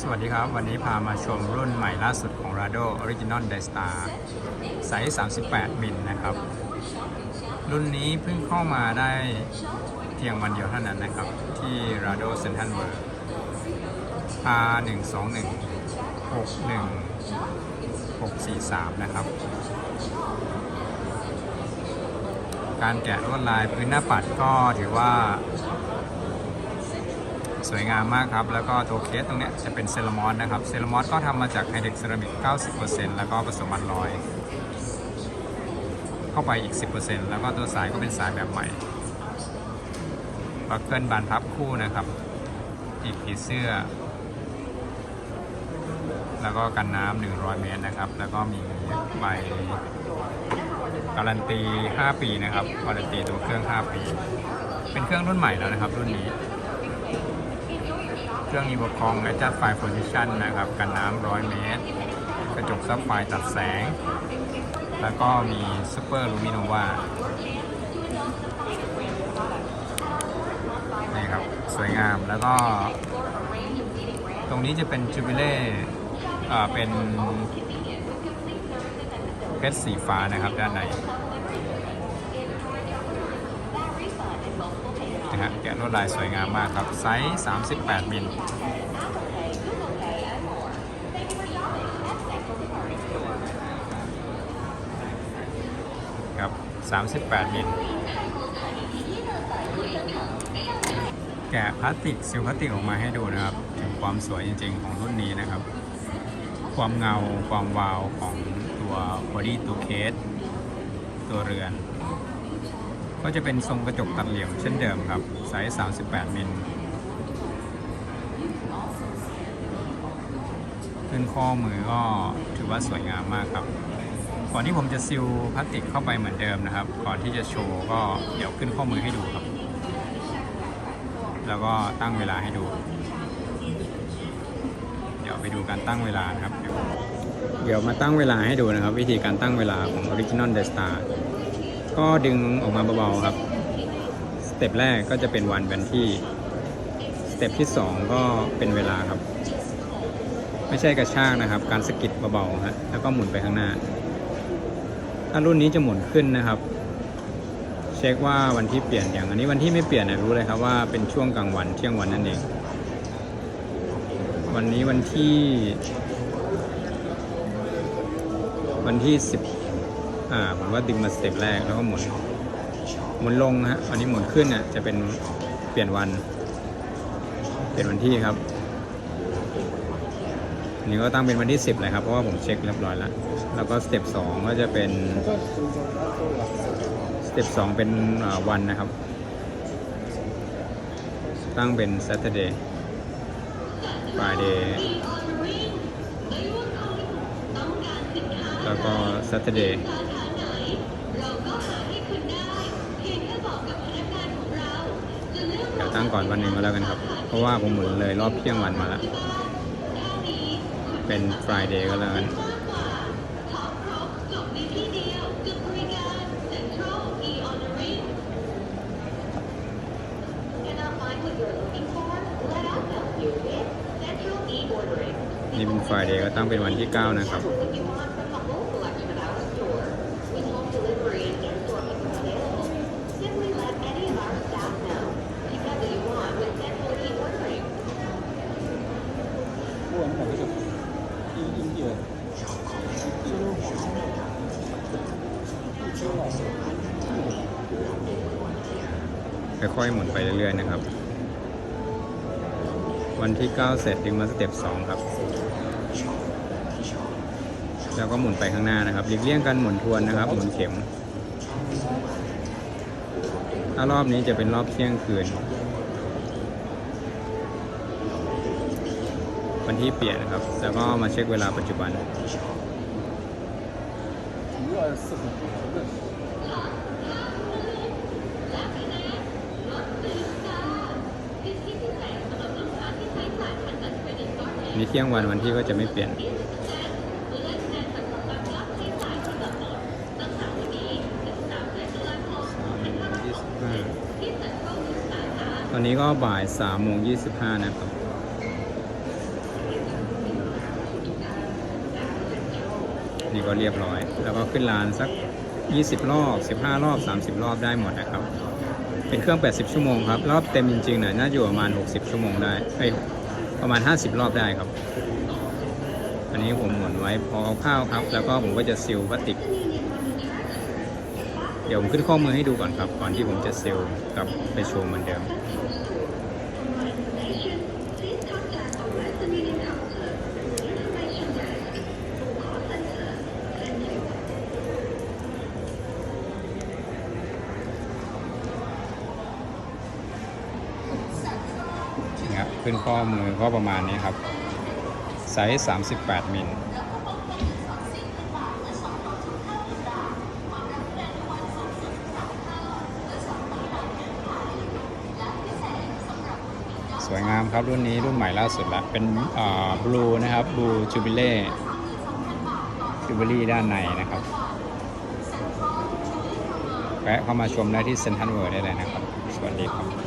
สวัสดีครับ วันนี้พามาชมรุ่นใหม่ล่าสุดของ Rado Original Daystar ไซส์ 38 มิลนะครับ รุ่นนี้เพิ่งเข้ามาได้เพียงวันเดียวเท่านั้นนะครับ ที่ Rado Central World R121 61643 นะครับ การแกะลวดลายพื้นหน้าปัดก็ถือว่า สวยงามมากครับ แล้วก็ตัวเคสตรงเนี้ยจะเป็นเซรามอสนะครับ เซรามอสก็ทำมาจากไฮเด็กเซรามิก 90%แล้วก็ผสมมันลอย เข้าไปอีก 10%แล้วก็ตัวสายก็เป็นสายแบบใหม่บัคเกิลบานพับคู่นะครับอีกผีเสื้อ แล้วก็กันน้ำ100 เมตรนะครับ แล้วก็มีใบการันตี 5 ปีนะครับการันตีตัวเครื่อง 5 ปี เป็นเครื่องรุ่นใหม่แล้วนะครับ รุ่นนี้ เครื่อง e v o c o n Adjust Fire Position นะครับกันน้ำ100เมตร กระจกซับไฟตัดแสง แล้วก็มี Super Luminova นี่ครับ สวยงามแล้วก็ ตรงนี้จะเป็นจูบิเล่เป็นเพชรสีฟ้านะครับด้านใน นะฮะแกะลวดลายสวยงามมากครับไซส์38มิลครับ38มิลแกะพลาสติกซิลพลาสติกออกมาให้ดูนะครับ ถึงความสวยจริง ๆ ของรุ่นนี้นะครับ ความเงาความวาวของตัวบอดี้ตัวเคสตัวเรือน ก็จะเป็นทรงกระจกตัดเหลี่ยมเช่นเดิมครับไซส์ 38 มิลขึ้นข้อมือก็ถือว่าสวยงามมากครับ ก่อนที่ผมจะซิลพลาสติกเข้าไปเหมือนเดิมนะครับ ก่อนที่จะโชว์ก็เดี๋ยวขึ้นข้อมือให้ดูครับ แล้วก็ตั้งเวลาให้ดู เดี๋ยวไปดูการตั้งเวลาครับ เดี๋ยวมาตั้งเวลาให้ดูนะครับ วิธีการตั้งเวลาของ Original d e s t a r ก็ดึงออกมาเบาๆครับ สเต็ปแรกก็จะเป็นวันเป็นที่ สเต็ปที่ 2 ก็เป็นเวลาครับ ไม่ใช่กระชากนะครับ การสกิดเบาๆฮะแล้วก็หมุนไปข้างหน้า ถ้ารุ่นนี้จะหมุนขึ้นนะครับ เช็คว่าวันที่เปลี่ยนอย่างอันนี้วันที่ไม่เปลี่ยนนะรู้เลยครับว่าเป็นช่วงกลางวันเที่ยงวันนั่นเอง วันนี้วันที่ วันที่สิบ อ่าผมว่าดึงมาสเต็ปแรกแล้วก็หมุน หมุนลงฮะวันนี้หมุนขึ้นอะจะเป็นเปลี่ยนวัน เปลี่ยนวันที่ครับอันนี้ก็ตั้งเป็นวันที่ 10เลยครับเพราะว่าผมเช็คเรียบร้อยแล้ว แล้วก็สเต็ปสองก็จะเป็นสเต็ปสองเป็นวันนะครับ ตั้งเป็น Saturday Friday แล้วก็ Saturday เดี๋ยวตั้ง ก่อนวันหนึ่งก็แล้วกันครับ เพราะว่าผมหมุนเลยรอบเที่ยงวันมาแล้ว เป็น Friday ก็แล้วกันนี่เป็น Friday ก็ตั้งเป็นวันที่ 9 นะครับ ค่อยๆหมุนไปเรื่อยๆนะครับ วันที่ 9 เสร็จดึงมาสเต็ป2ครับ แล้วก็หมุนไปข้างหน้านะครับหลีกเลี่ยงการหมุนทวนนะครับ หมุนเข็ม ถ้ารอบนี้จะเป็นรอบเที่ยงคืน วันที่เปลี่ยนนะครับ แล้วก็มาเช็คเวลาปัจจุบัน 主要是很不好认。 นี่เที่ยงวันวันที่ก็จะไม่เปลี่ยน ตอนนี้ก็บ่าย3โมง25นะครับ นี่ก็เรียบร้อย แล้วก็ขึ้นลานสัก 20 รอบ 15 รอบ 30 รอบได้หมดนะครับ เป็นเครื่อง 80 ชั่วโมงครับ รอบเต็มจริงๆเนี่ยน่าจะอยู่ประมาณ 60 ชั่วโมงได้เอ้ยประมาณ 50 รอบได้ครับ อันนี้ผมหมุนไว้พอคร่าวครับ แล้วก็ผมก็จะซิลพลาสติก เดี๋ยวผมขึ้นข้อมือให้ดูก่อนครับ ก่อนที่ผมจะซิลกับไปโชว์เหมือนเดิม นะครับ ขึ้นข้อมือก็ประมาณนี้ครับไซส์38 มิลสวยงามครับ รุ่นนี้รุ่นใหม่ล่าสุดละเป็นบลูนะครับบลูจูบิเล่จูบิลี่ด้านในนะครับแวะเข้ามาชมได้ที่เซ็นทันเวิร์ได้เลยนะครับ สวัสดีครับ